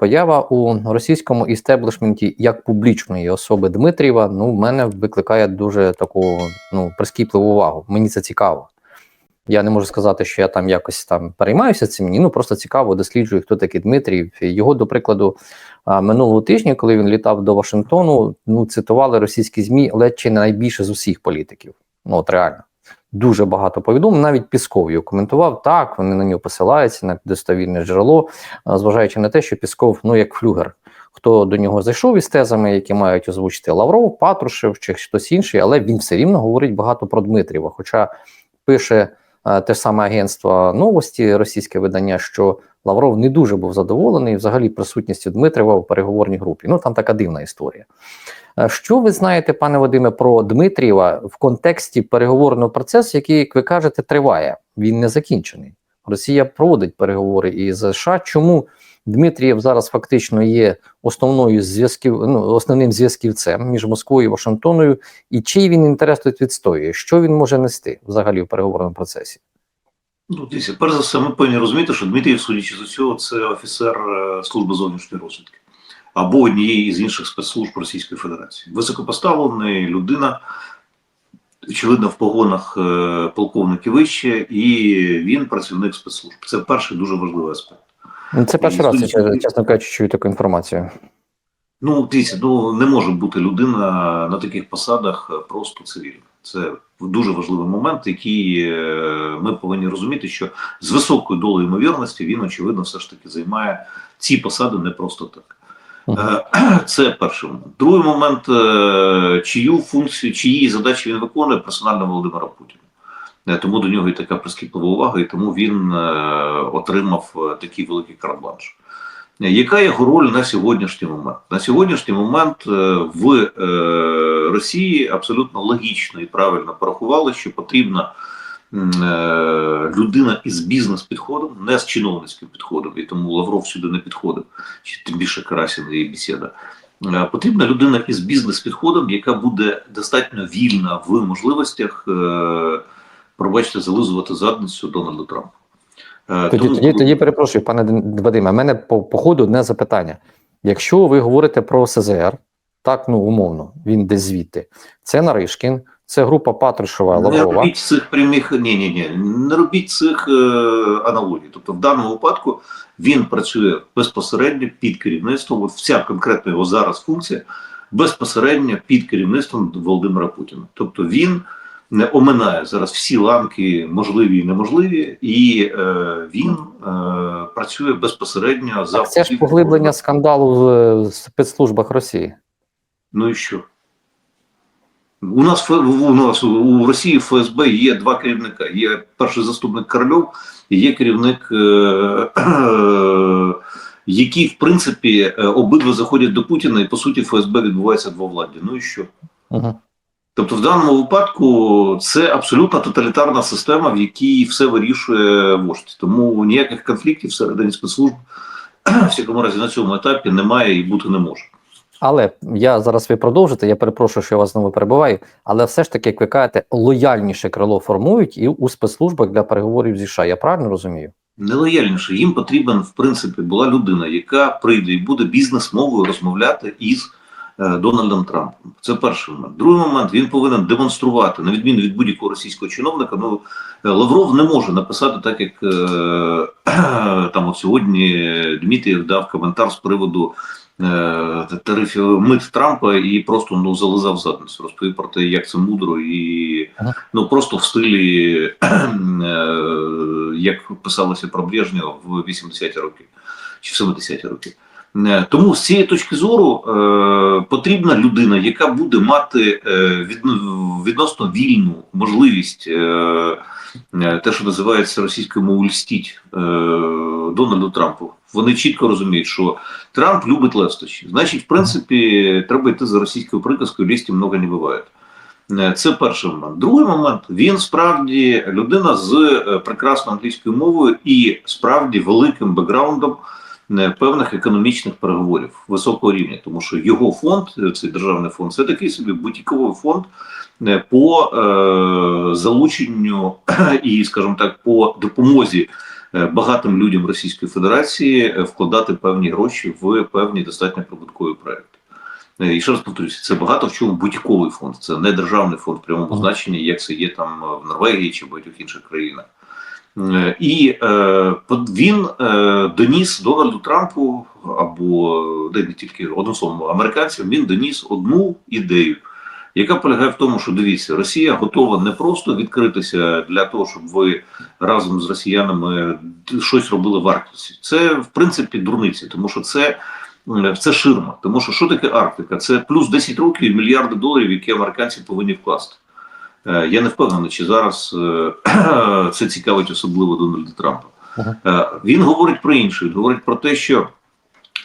Поява у російському істеблішменті як публічної особи Дмитрієва, ну, в мене викликає дуже таку ну, прискіпливу увагу. Мені це цікаво. Я не можу сказати, що я там якось там переймаюся цим. Ні, ну просто цікаво досліджую, хто такий Дмитрієв. Його, до прикладу, минулого тижня, коли він літав до Вашингтону, ну цитували російські змі ледь чи найбільше з усіх політиків. Ну от реально. Дуже багато повідомлень, навіть Пісков його коментував. Так, вони на нього посилаються на достовірне джерело, зважаючи на те, що Пісков, ну як флюгер, хто до нього зайшов із тезами, які мають озвучити Лавров, Патрушев чи хтось інший, але він все рівно говорить багато про Дмитрієва. Хоча пише е, те ж саме агентство новості, російське видання, що Лавров не дуже був задоволений взагалі присутністю Дмитрієва в переговорній групі. Ну там така дивна історія. Е, Що ви знаєте, пане Вадиме, про Дмитрієва в контексті переговорного процесу, який, як ви кажете, триває? Він не закінчений. Росія проводить переговори із США. Чому Дмитрієв зараз фактично є основною зв'язків, ну основним зв'язківцем між Москвою і Вашингтоною, і чий він інтерес тут відстоює? Що він може нести взагалі в переговорному процесі? Ну, дивіться, перш за все, ми повинні розуміти, що Дмитрієв, судячи з усього, це офіцер е, служби зовнішньої розвідки або однієї із інших спецслужб Російської Федерації. Високопоставлений людина, очевидно, в погонах е, полковники вище, і він працівник спецслужб. Це перший дуже важливий аспект. Ну, Це перший І раз, я, чесно кажучи, чую таку інформацію. Ну, дивіться, ну не може бути людина на таких посадах просто цивільна. Це дуже важливий момент, який е, ми повинні розуміти, що з високою долею ймовірності він, очевидно, все ж таки займає ці посади не просто так. Е, Це перший момент. Другий момент, е, чию функцію, чиї задачі він виконує персонально Володимира Путіна. Е, Тому до нього і така прискіплива увага, і тому він отримав такий великий карт-бланш. Е, Яка його роль на сьогоднішній момент? На сьогоднішній момент в Росії абсолютно логічно і правильно порахували, що е, людина із бізнес-підходом, не з чиновницьким підходом, і тому Лавров сюди не підходив, чи тим більше Карасін і бесіда. Е, Потрібна людина із бізнес-підходом, яка буде достатньо вільна в можливостях, е, пробачте, зализувати задницю Дональду Трампу. Е, Тоді, тому- тоді, тоді перепрошую, пане Вадиме, в мене по, по ходу одне запитання. Якщо ви говорите про СЗР, так ну умовно, він десь звідти, це Наришкін, це група Патрушева Не робіть цих прямих ні, ні, ні, не робіть цих е, аналогій. Тобто, в даному випадку він працює безпосередньо під керівництвом. От вся конкретна його зараз функція безпосередньо під керівництвом Володимира Путіна. Тобто він не оминає зараз всі ланки можливі і неможливі, і е, він е, працює безпосередньо за Так це ж поглиблення скандалу в е, спецслужбах Росії. Ну і що? У нас у нас у Росії ФСБ є два керівника: є перший заступник Корольов є керівник, е, е, які, в принципі, е, обидва заходять до Путіна, і по суті ФСБ відбувається двовладдя. Ну і що? Тобто, в даному випадку це абсолютно тоталітарна система, в якій все вирішує вождь. Тому ніяких конфліктів всередині спецслужб в всякому разі на цьому етапі немає і бути не може. Але я зараз ви продовжите, я перепрошую, що я вас знову перебуваю, але все ж таки, як ви кажете, лояльніше крило формують і у спецслужбах для переговорів зі США. Я правильно розумію? нелояльніше. Їм потрібен, в принципі, була людина, яка прийде і буде бізнес-мовою розмовляти із Дональдом Трампом. Це перший момент. Другий момент він повинен демонструвати, на відміну від будь-якого російського чиновника. Ну е, Лавров не може написати так, як е, там от сьогодні Дмитрієв дав коментар з приводу. е, Тарифів мит Трампа і просто ну зализав задницю, розповів про те, як це мудро, і ну просто в стилі, е, як писалося про Брежнєва в 80-ті роки чи в 70-ті роки. Е, Тому з цієї точки зору е, потрібна людина, яка буде мати е, відно- відносно вільну можливість те, що називається російською мовою льстіть е, Дональду Трампу. Вони чітко розуміють, що Трамп любить лестощі. Значить, в принципі, треба йти за російською приказкою лісті много не буває. Це перший момент. Другий момент він справді людина з прекрасною англійською мовою і справді великим бекграундом певних економічних переговорів високого рівня, тому що його фонд, е, цей державний фонд, це такий собі бутіковий фонд е, по е, залученню і, скажімо так, по допомозі е, багатим людям Російської Федерації е, вкладати певні гроші в певні достатньо прибуткові проекти. Е, І ще раз повторюся, це багато в чому будь-яковий фонд, це не державний фонд в прямому значенні, як це є там в Норвегії чи багатьох інших країнах. Е, І е, він е, доніс Дональду Трампу або е, де не тільки одним словом американцям, він доніс одну ідею, яка полягає в тому, що дивіться, Росія готова не просто відкритися для того, щоб ви разом з росіянами щось робили в Арктиці. Це в принципі дурниці, тому що це. м, Це ширма, тому що що таке Арктика? Це плюс 10 років і мільярди доларів, які американці повинні вкласти. Е, Я не впевнений, чи зараз е, це цікавить особливо Дональда Трампа. Ага. Е, Він говорить про інше. Він говорить про те, що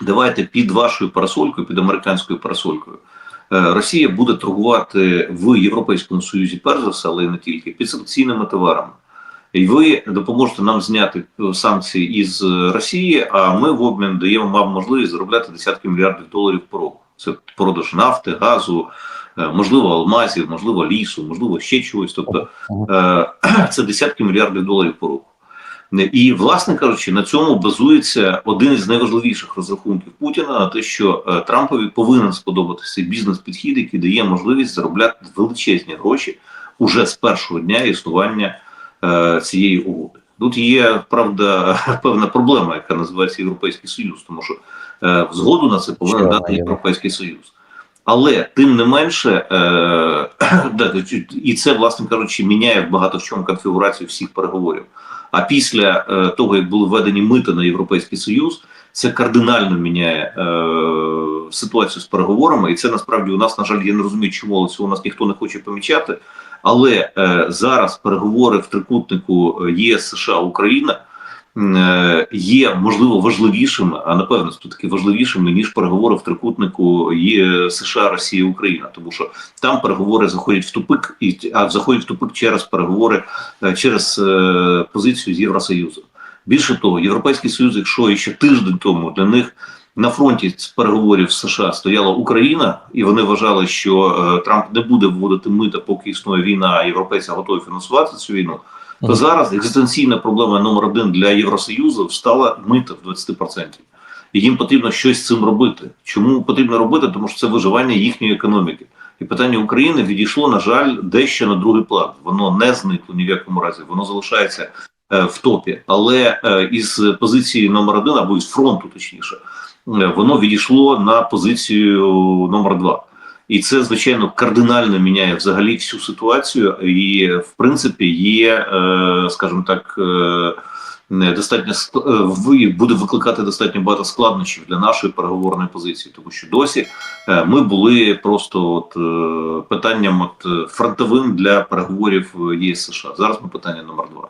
давайте під вашою парасолькою, під американською парасолькою, Росія буде торгувати в Європейському Союзі, перш за все, але не тільки, підсанкційними товарами. І ви допоможете нам зняти санкції із Росії, а ми в обмін даємо вам можливість заробляти десятки мільярдів доларів по року. Це продаж нафти, газу, можливо, алмазів, можливо, лісу, можливо, ще чогось. Тобто е, це десятки мільярдів доларів по року. І, власне кажучи, на цьому базується один із найважливіших розрахунків Путіна на те, що е, Трампові повинен сподобатися бізнес-підхід, який дає можливість заробляти величезні гроші уже з першого дня існування е, цієї угоди. Тут є правда певна проблема, яка називається Європейський Союз, тому що е, згоду на це повинен дати. Європейський Союз. Але тим не менше, е, і це, власне кажучи, міняє багато в чому конфігурацію всіх переговорів. А після е, того, як були введені мита на Європейський Союз, це кардинально міняє е, ситуацію з переговорами. І це насправді у нас, на жаль, я не розумію, чому але цього у нас ніхто не хоче помічати. Але е, зараз переговори в трикутнику е, ЄС, США, Україна є можливо важливішими, а напевно таки важливішими ніж переговори в трикутнику є США, Росія, Україна, тому що там переговори заходять в тупик, і а заходять в тупик через переговори е, через е, позицію з Євросоюзом. Більше того, Європейський Союз, якщо ще тиждень тому для них на фронті з переговорів США стояла Україна, і вони вважали, що е, Трамп не буде вводити мита, поки існує війна, а європейці готові фінансувати цю війну. То зараз екзистенційна проблема номер один для Євросоюзу стала мита в 20%. І їм потрібно щось з цим робити. Чому потрібно робити? Тому що це виживання їхньої економіки. І питання України відійшло, на жаль, дещо на другий план. Воно не зникло ні в якому разі, воно залишається е, в топі. Але е, із позиції номер один або із фронту, точніше, е, воно відійшло на позицію номер два. І це, звичайно, кардинально міняє взагалі всю ситуацію, і в принципі є, е, скажімо так, е, достатньо е, буде викликати достатньо багато складнощів для нашої переговорної позиції, тому що досі ми були просто от питанням от фронтовим для переговорів ЄС США. Зараз ми питання номер два.